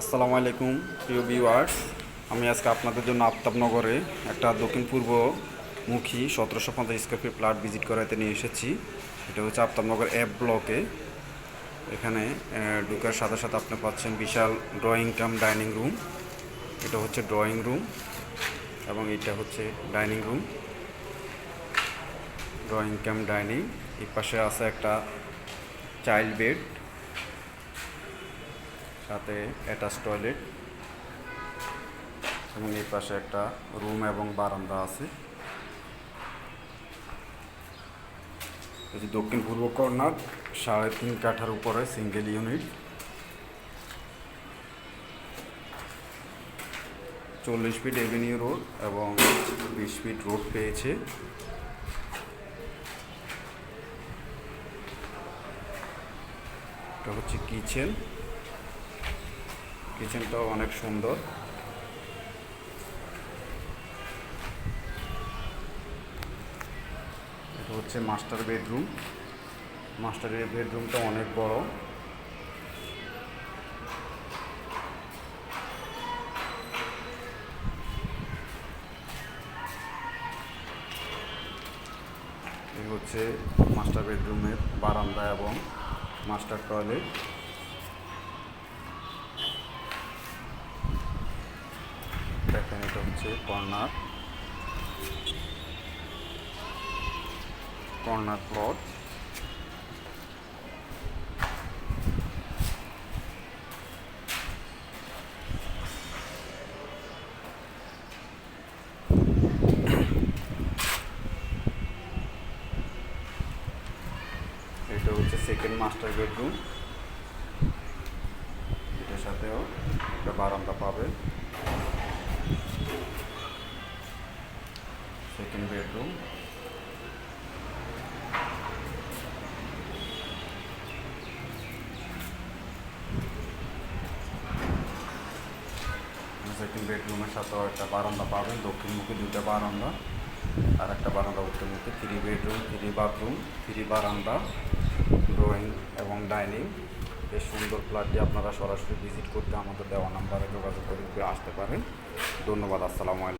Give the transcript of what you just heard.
আসসালামু আলাইকুম, প্রিয় ভিউয়ার্স আমি আজকে আপনাদের জন্য আফতাবনগরে একটা দক্ষিণ পূর্ব মুখী সতেরোশো পঞ্চাশ স্কোয়ার ফিট প্লাট ভিজিট করাতে নিয়ে এসেছি। এটা হচ্ছে আফতাবনগর অ্যাপ ব্লকে এখানে ঢুকার সাথে সাথে আপনি পাচ্ছেন বিশাল ড্রয়িং কাম ডাইনিং রুম এটা হচ্ছে ড্রয়িং রুম এবং এটা হচ্ছে dining room drawing cum dining এই পাশে আছে একটা চাইল্ড বেড সাথে অ্যাটাচ টয়লেট। এবং এই পাশে একটা রুম এবং বারান্দা আছে। যে দক্ষিণ পূর্ব কর্নার, সাড়ে তিন কাঠার উপরে সিঙ্গেল ইউনিট চল্লিশ ফিট এভিনিউ রোড এবং বিশ ফিট রোড পেয়েছে। এটা হচ্ছে কিচেন কিচেনটাও অনেক সুন্দর। এটা হচ্ছে মাস্টার বেডরুম। মাস্টারের বেডরুমটা অনেক বড়। হচ্ছে মাস্টার বেডরুমের বারান্দা এবং মাস্টার টয়লেট। হচ্ছে কর্নার। Corner plot. এটা হচ্ছে সেকেন্ড মাস্টার বেডরুম এটার সাথেও একটা বারান্দা পাবে। সেকেন্ড সেকেন্ড বেডরুমের সাথেও একটা বারান্দা পাবেন, দক্ষিণমুখী দুটো বারান্দা, আর একটা বারান্দা উত্তরমুখী। Three bedroom three bathroom three বারান্দা ড্রয়িং এবং ডাইনিং বেশ সুন্দর ফ্ল্যাটটি আপনারা সরাসরি ভিজিট করতে আমাদের দেওয়া নাম্বারে যোগাযোগ করে আসতে পারেন। ধন্যবাদ, আসসালামু আলাইকুম।